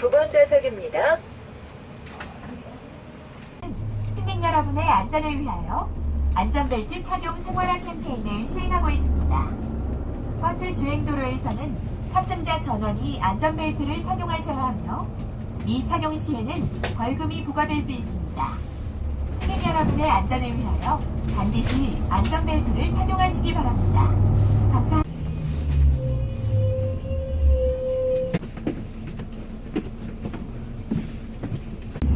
9번 좌석입니다. 승객 여러분의 안전을 위하여 안전벨트 착용 생활화 캠페인을 시행하고 있습니다. 버스 주행도로에서는 탑승자 전원이 안전벨트를 착용하셔야 하며 미착용 시에는 벌금이 부과될 수 있습니다. 승객 여러분의 안전을 위하여 반드시 안전벨트를 착용하시기 바랍니다.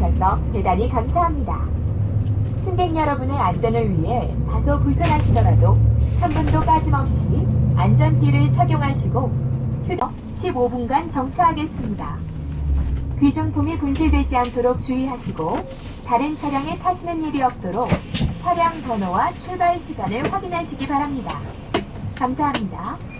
주셔서 대단히 감사합니다. 승객 여러분의 안전을 위해 다소 불편하시더라도 한 분도 빠짐없이 안전띠를 착용하시고 휴대 15분간 정차하겠습니다. 귀중품이 분실되지 않도록 주의하시고 다른 차량에 타시는 일이 없도록 차량 번호와 출발 시간을 확인하시기 바랍니다. 감사합니다.